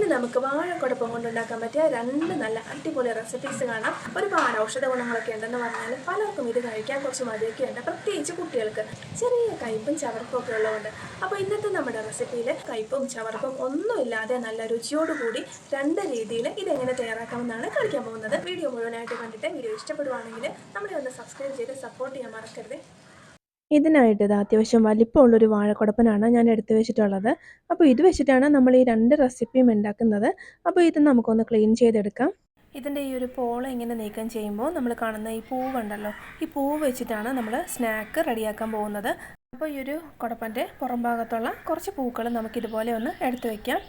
ഇനി നമുക്ക് വാഴക്കുടപ്പം കൊണ്ടുണ്ടാക്കാൻ പറ്റിയ രണ്ട് നല്ല അടിപൊളി റെസിപ്പീസ് കാണാം. ഒരുപാട് ഔഷധ ഗുണങ്ങളൊക്കെ ഉണ്ടെന്ന് പറഞ്ഞാൽ പലർക്കും ഇത് കഴിക്കാൻ കുറച്ച് മടിയൊക്കെ ഉണ്ട്. പ്രത്യേകിച്ച് കുട്ടികൾക്ക് ചെറിയ കയ്പും ചവർപ്പും ഒക്കെ ഉള്ളതുകൊണ്ട്. അപ്പോൾ ഇന്നത്തെ നമ്മുടെ റെസിപ്പിയിൽ കയ്പും ചവർപ്പും ഒന്നുമില്ലാതെ നല്ല രുചിയോടുകൂടി രണ്ട് രീതിയിൽ ഇതെങ്ങനെ തയ്യാറാക്കാമെന്നാണ് കളിക്കാൻ പോകുന്നത്. വീഡിയോ മുഴുവനായിട്ട് കണ്ടിട്ട് വീഡിയോ ഇഷ്ടപ്പെടുവാണെങ്കിൽ നമ്മളെ ഒന്ന് സബ്സ്ക്രൈബ് ചെയ്ത് സപ്പോർട്ട് ചെയ്യാൻ മറക്കരുത്. ഇതിനായിട്ട് ഇത് അത്യാവശ്യം വലിപ്പമുള്ളൊരു വാഴക്കുടപ്പനാണ് ഞാൻ എടുത്തു വെച്ചിട്ടുള്ളത്. അപ്പോൾ ഇത് വെച്ചിട്ടാണ് നമ്മൾ ഈ രണ്ട് റെസിപ്പിയും ഉണ്ടാക്കുന്നത്. അപ്പോൾ ഇത് നമുക്കൊന്ന് ക്ലീൻ ചെയ്തെടുക്കാം. ഇതിന്റെ ഈ ഒരു പോള ഇങ്ങനെ നീക്കം ചെയ്യുമ്പോൾ നമ്മൾ കാണുന്ന ഈ പൂവ് ഉണ്ടല്ലോ ഈ പൂവ് വെച്ചിട്ടാണ് നമ്മൾ സ്നാക്ക് റെഡിയാക്കാൻ പോകുന്നത്. അപ്പോൾ ഈ ഒരു കുടപ്പന്റെ പുറം ഭാഗത്തുള്ള കുറച്ച് പൂക്കൾ നമുക്കിതുപോലെ ഒന്ന് എടുത്തു വയ്ക്കാം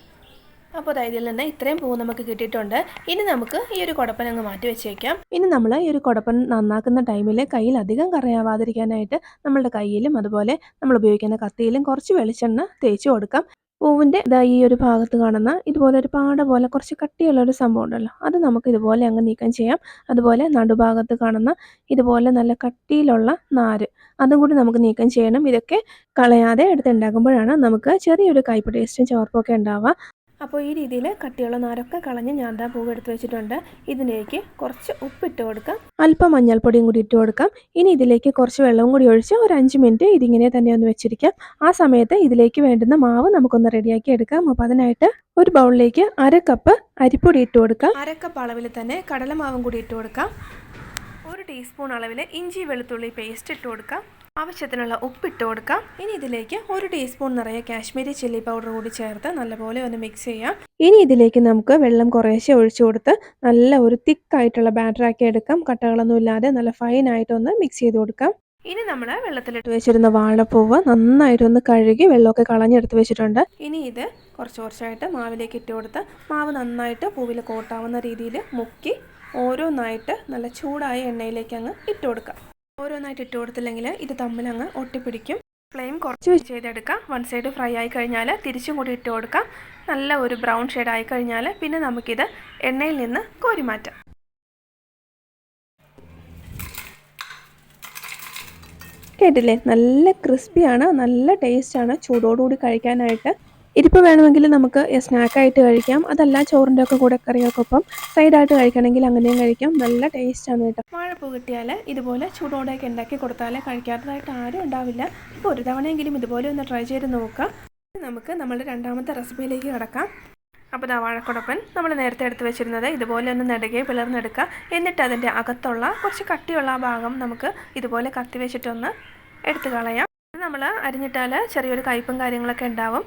അപ്പോൾ ഇതിൽ നിന്ന് ഇത്രയും പൂ നമുക്ക് കിട്ടിയിട്ടുണ്ട്. ഇനി നമുക്ക് ഈ ഒരു കുടപ്പൻ അങ്ങ് മാറ്റി വെച്ചേക്കാം. ഇനി നമ്മൾ ഈ ഒരു കുടപ്പൻ നന്നാക്കുന്ന ടൈമിൽ കയ്യിൽ അധികം കറയാവാതിരിക്കാനായിട്ട് നമ്മളുടെ കയ്യിലും അതുപോലെ നമ്മൾ ഉപയോഗിക്കുന്ന കത്തിയിലും കുറച്ച് വെളിച്ചെണ്ണ തേച്ച് കൊടുക്കാം. പൂവിന്റെ ഈ ഒരു ഭാഗത്ത് കാണുന്ന ഇതുപോലെ ഒരു പാട പോലെ കുറച്ച് കട്ടിയുള്ള ഒരു സംഭവം ഉണ്ടല്ലോ. അത് നമുക്ക് ഇതുപോലെ അങ്ങ് നീക്കം ചെയ്യാം. അതുപോലെ നടുഭാഗത്ത് കാണുന്ന ഇതുപോലെ നല്ല കട്ടിയിലുള്ള നാര്. അതും കൂടി നമുക്ക് നീക്കം ചെയ്യണം. ഇതൊക്കെ കളയാതെ എടുത്തുണ്ടാക്കുമ്പോഴാണ് നമുക്ക് ചെറിയൊരു കയ്പ് ടേസ്റ്റും ചോർപ്പൊക്കെ ഉണ്ടാവുക. അപ്പോൾ ഈ രീതിയിൽ കട്ടിയുള്ള നാരൊക്കെ കളഞ്ഞ് ഞാൻ ദാ പൂവ് എടുത്ത് വെച്ചിട്ടുണ്ട്. ഇതിലേക്ക് കുറച്ച് ഉപ്പിട്ട് കൊടുക്കാം. അല്പം മഞ്ഞൾപ്പൊടിയും കൂടി ഇട്ട് കൊടുക്കാം. ഇനി ഇതിലേക്ക് കുറച്ച് വെള്ളവും കൂടി ഒഴിച്ച് ഒരു അഞ്ച് മിനിറ്റ് ഇതിങ്ങനെ തന്നെ ഒന്ന് വെച്ചിരിക്കാം. ആ സമയത്ത് ഇതിലേക്ക് വേണ്ടുന്ന മാവ് നമുക്കൊന്ന് റെഡിയാക്കി എടുക്കാം. അപ്പോൾ അതിനായിട്ട് ഒരു ബൗളിലേക്ക് അര കപ്പ് അരിപ്പൊടി ഇട്ട് കൊടുക്കാം. അര കപ്പ് അളവിൽ തന്നെ കടലമാവും കൂടി ഇട്ട് കൊടുക്കാം. ഒരു ടീസ്പൂൺ അളവിൽ ഇഞ്ചി വെളുത്തുള്ളി പേസ്റ്റ് ഇട്ട് കൊടുക്കാം. ആവശ്യത്തിനുള്ള ഉപ്പിട്ട് കൊടുക്കാം. ഇനി ഇതിലേക്ക് ഒരു ടീസ്പൂൺ നിറയെ കാശ്മീരി ചില്ലി പൗഡർ കൂടി ചേർത്ത് നല്ലപോലെ ഒന്ന് മിക്സ് ചെയ്യാം. ഇനി ഇതിലേക്ക് നമുക്ക് വെള്ളം കുറേശ്ശെ ഒഴിച്ചു കൊടുത്ത് നല്ല ഒരു തിക്കായിട്ടുള്ള ബാറ്ററാക്കി എടുക്കാം. കട്ടകളൊന്നും ഇല്ലാതെ നല്ല ഫൈനായിട്ടൊന്ന് മിക്സ് ചെയ്ത് കൊടുക്കാം. ഇനി നമ്മൾ വെള്ളത്തിലിട്ട് വെച്ചിരുന്ന വാഴപ്പൂവ് നന്നായിട്ടൊന്ന് കഴുകി വെള്ളമൊക്കെ കളഞ്ഞെടുത്ത് വെച്ചിട്ടുണ്ട്. ഇനി ഇത് കുറച്ച് കുറച്ചായിട്ട് മാവിലേക്ക് ഇട്ട് കൊടുത്ത് മാവ് നന്നായിട്ട് പൂവിൽ കോട്ടാവുന്ന രീതിയിൽ മുക്കി ഓരോന്നായിട്ട് നല്ല ചൂടായ എണ്ണയിലേക്ക് അങ്ങ് ഇട്ട് കൊടുക്കാം. ഓരോന്നായിട്ട് ഇട്ട് കൊടുത്തില്ലെങ്കിൽ ഇത് തമ്മിൽ അങ്ങ് ഒട്ടിപ്പിടിക്കും. ഫ്ലെയിം കുറച്ച് ചെയ്തെടുക്കാം. വൺ സൈഡ് ഫ്രൈ ആയി കഴിഞ്ഞാൽ തിരിച്ചും കൂടി ഇട്ട് കൊടുക്കാം. നല്ല ഒരു ബ്രൗൺ ഷെയ്ഡ് ആയി കഴിഞ്ഞാൽ പിന്നെ നമുക്കിത് എണ്ണയിൽ നിന്ന് കോരി മാറ്റാം. കേട്ടില്ലേ? നല്ല ക്രിസ്പിയാണ് നല്ല ടേസ്റ്റാണ്. ചൂടോടുകൂടി കഴിക്കാനായിട്ട് ഇരിപ്പ് വേണമെങ്കിൽ നമുക്ക് സ്നാക്കായിട്ട് കഴിക്കാം. അതല്ല ചോറിന്റെ ഒക്കെ കൂടെ കറികൾക്കൊപ്പം സൈഡായിട്ട് കഴിക്കണമെങ്കിൽ അങ്ങനെയും കഴിക്കാം. നല്ല ടേസ്റ്റാണ് കേട്ടോ. വാഴപ്പൂ കിട്ടിയാൽ ഇതുപോലെ ചൂടോടെയൊക്കെ ഉണ്ടാക്കി കൊടുത്താൽ കഴിക്കാത്തതായിട്ട് ആരും ഉണ്ടാവില്ല. ഇപ്പോൾ ഒരു തവണയെങ്കിലും ഇതുപോലെ ഒന്ന് ട്രൈ ചെയ്ത് നോക്കാം. നമുക്ക് നമ്മുടെ രണ്ടാമത്തെ റെസിപ്പിയിലേക്ക് കിടക്കാം. അപ്പോൾ ഇതാ വാഴക്കുടപ്പൻ നമ്മൾ നേരത്തെ എടുത്ത് വെച്ചിരുന്നത് ഇതുപോലെ ഒന്ന് നെടുകെ പിളർന്നെടുക്കുക. എന്നിട്ട് അതിന്റെ അകത്തുള്ള കുറച്ച് കട്ടിയുള്ള ഭാഗം നമുക്ക് ഇതുപോലെ കത്തി വെച്ചിട്ടൊന്ന് എടുത്ത് കളയാം. നമ്മൾ അരിഞ്ഞിട്ടാൽ ചെറിയൊരു കയ്പും കാര്യങ്ങളൊക്കെ ഉണ്ടാവും.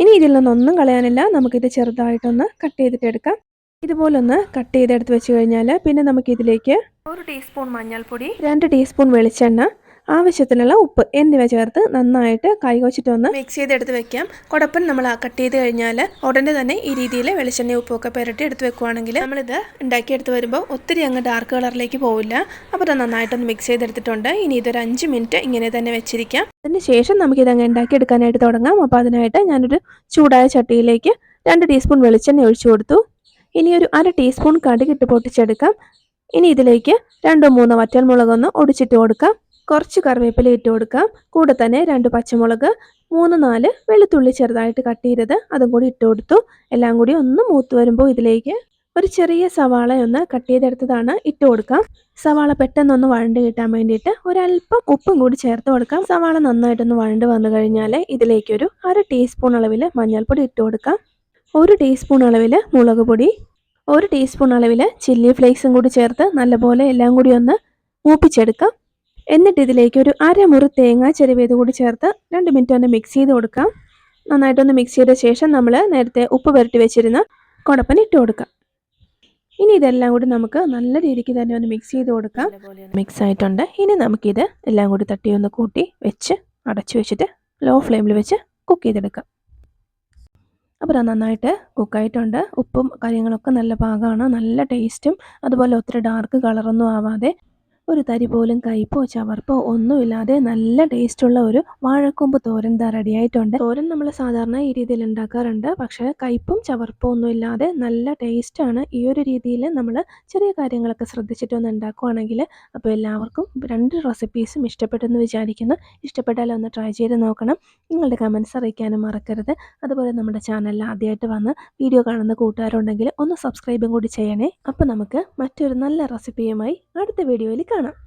ഇനി ഇതിൽ നിന്നൊന്നും കളയാനില്ല. നമുക്കിത് ചെറുതായിട്ടൊന്ന് കട്ട് ചെയ്തിട്ട് എടുക്കാം. ഇതുപോലെ ഒന്ന് കട്ട് ചെയ്തെടുത്ത് വെച്ച് കഴിഞ്ഞാൽ പിന്നെ നമുക്കിതിലേക്ക് ഒരു ടീസ്പൂൺ മഞ്ഞൾപ്പൊടി രണ്ട് ടീസ്പൂൺ വെളിച്ചെണ്ണ ആവശ്യത്തിനുള്ള ഉപ്പ് എന്നിവ ചേർത്ത് നന്നായിട്ട് കൈവച്ചിട്ടൊന്ന് മിക്സ് ചെയ്തെടുത്ത് വെക്കാം. കുടപ്പൻ നമ്മൾ കട്ട് ചെയ്ത് കഴിഞ്ഞാൽ ഉടനെ തന്നെ ഈ രീതിയിൽ വെളിച്ചെണ്ണ ഉപ്പൊക്കെ പുരട്ടി എടുത്ത് വെക്കുവാണെങ്കിൽ നമ്മളിത് ഉണ്ടാക്കിയെടുത്ത് വരുമ്പോൾ ഒത്തിരി അങ്ങ് ഡാർക്ക് കളറിലേക്ക് പോവില്ല. അപ്പോൾ അത് നന്നായിട്ടൊന്ന് മിക്സ് ചെയ്തെടുത്തിട്ടുണ്ട്. ഇനി ഇതൊരു അഞ്ച് മിനിറ്റ് ഇങ്ങനെ തന്നെ വെച്ചിരിക്കാം. അതിന് ശേഷം നമുക്കിത് അങ്ങ് ഉണ്ടാക്കിയെടുക്കാനായിട്ട് തുടങ്ങാം. അപ്പോൾ അതിനായിട്ട് ഞാനൊരു ചൂടായ ചട്ടിയിലേക്ക് രണ്ട് ടീസ്പൂൺ വെളിച്ചെണ്ണ ഒഴിച്ചു കൊടുത്തു. ഇനി ഒരു അര ടീസ്പൂൺ കടുകിട്ട് പൊട്ടിച്ചെടുക്കാം. ഇനി ഇതിലേക്ക് രണ്ടോ മൂന്നോ വറ്റൽമുളകൊന്ന് ഒടിച്ചിട്ട് കൊടുക്കാം. കുറച്ച് കറിവേപ്പില ഇട്ട് കൊടുക്കാം. കൂടെ തന്നെ രണ്ട് പച്ചമുളക് മൂന്ന് നാല് വെളുത്തുള്ളി ചെറുതായിട്ട് കട്ട് ചെയ്തത് അതും കൂടി ഇട്ട് കൊടുത്തു. എല്ലാം കൂടി ഒന്ന് മൂത്ത് വരുമ്പോൾ ഇതിലേക്ക് ഒരു ചെറിയ സവാള ഒന്ന് കട്ട് ചെയ്തെടുത്തതാണ് ഇട്ട് കൊടുക്കാം. സവാള പെട്ടെന്നൊന്ന് വഴണ്ട് കിട്ടാൻ വേണ്ടിയിട്ട് ഒരല്പം ഉപ്പും കൂടി ചേർത്ത് കൊടുക്കാം. സവാള നന്നായിട്ടൊന്ന് വഴണ്ട് വന്നു കഴിഞ്ഞാൽ ഇതിലേക്കൊരു അര ടീസ്പൂൺ അളവിൽ മഞ്ഞൾപ്പൊടി ഇട്ട് കൊടുക്കാം. ഒരു ടീസ്പൂൺ അളവിൽ മുളക് പൊടി ഒരു ടീസ്പൂൺ അളവിൽ ചില്ലി ഫ്ലേക്സും കൂടി ചേർത്ത് നല്ലപോലെ എല്ലാം കൂടി ഒന്ന് മൂപ്പിച്ചെടുക്കാം. എന്നിട്ട് ഇതിലേക്ക് ഒരു അരമുറി തേങ്ങ ചെരുവേത് കൂടി ചേർത്ത് രണ്ട് മിനിറ്റ് ഒന്ന് മിക്സ് ചെയ്ത് കൊടുക്കാം. നന്നായിട്ടൊന്ന് മിക്സ് ചെയ്ത ശേഷം നമ്മൾ നേരത്തെ ഉപ്പ് പുരട്ടി വെച്ചിരുന്ന കുടപ്പൻ ഇട്ട് കൊടുക്കാം. ഇനി ഇതെല്ലാം കൂടി നമുക്ക് നല്ല രീതിക്ക് തന്നെ ഒന്ന് മിക്സ് ചെയ്ത് കൊടുക്കാം. മിക്സ് ആയിട്ടുണ്ട്. ഇനി നമുക്കിത് എല്ലാം കൂടി തട്ടി ഒന്ന് കൂട്ടി വെച്ച് അടച്ചു വെച്ചിട്ട് ലോ ഫ്ലെയിമിൽ വെച്ച് കുക്ക് ചെയ്തെടുക്കാം. അപ്പോൾ നന്നായിട്ട് കുക്കായിട്ടുണ്ട് ഉപ്പും കാര്യങ്ങളൊക്കെ നല്ല പാകമാണ് നല്ല ടേസ്റ്റും അതുപോലെ ഒത്തിരി ഡാർക്ക് കളറൊന്നും ആവാതെ ഒരു തരി പോലും കയ്പോ ചവർപ്പോ ഒന്നുമില്ലാതെ നല്ല ടേസ്റ്റുള്ള ഒരു വാഴക്കൊമ്പ് തോരൻ ദാ റെഡിയായിട്ടുണ്ട്. തോരൻ നമ്മൾ സാധാരണ ഈ രീതിയിൽ ഉണ്ടാക്കാറുണ്ട്. പക്ഷേ കയ്പും ചവർപ്പോ ഒന്നും ഇല്ലാതെ നല്ല ടേസ്റ്റാണ് ഈ ഒരു രീതിയിൽ നമ്മൾ ചെറിയ കാര്യങ്ങളൊക്കെ ശ്രദ്ധിച്ചിട്ടൊന്ന് ഉണ്ടാക്കുവാണെങ്കിൽ. അപ്പോൾ എല്ലാവർക്കും രണ്ട് റെസിപ്പീസും ഇഷ്ടപ്പെട്ടെന്ന് വിചാരിക്കുന്നു. ഇഷ്ടപ്പെട്ടാൽ ഒന്ന് ട്രൈ ചെയ്ത് നോക്കണം. നിങ്ങളുടെ കമൻസ് അറിയിക്കാനും മറക്കരുത്. അതുപോലെ നമ്മുടെ ചാനലിൽ ആദ്യമായിട്ട് വന്ന് വീഡിയോ കാണുന്ന കൂട്ടുകാരുണ്ടെങ്കിൽ ഒന്ന് സബ്സ്ക്രൈബും കൂടി ചെയ്യണേ. അപ്പോൾ നമുക്ക് മറ്റൊരു നല്ല റെസിപ്പിയുമായി അടുത്ത വീഡിയോയിൽ കാണാം.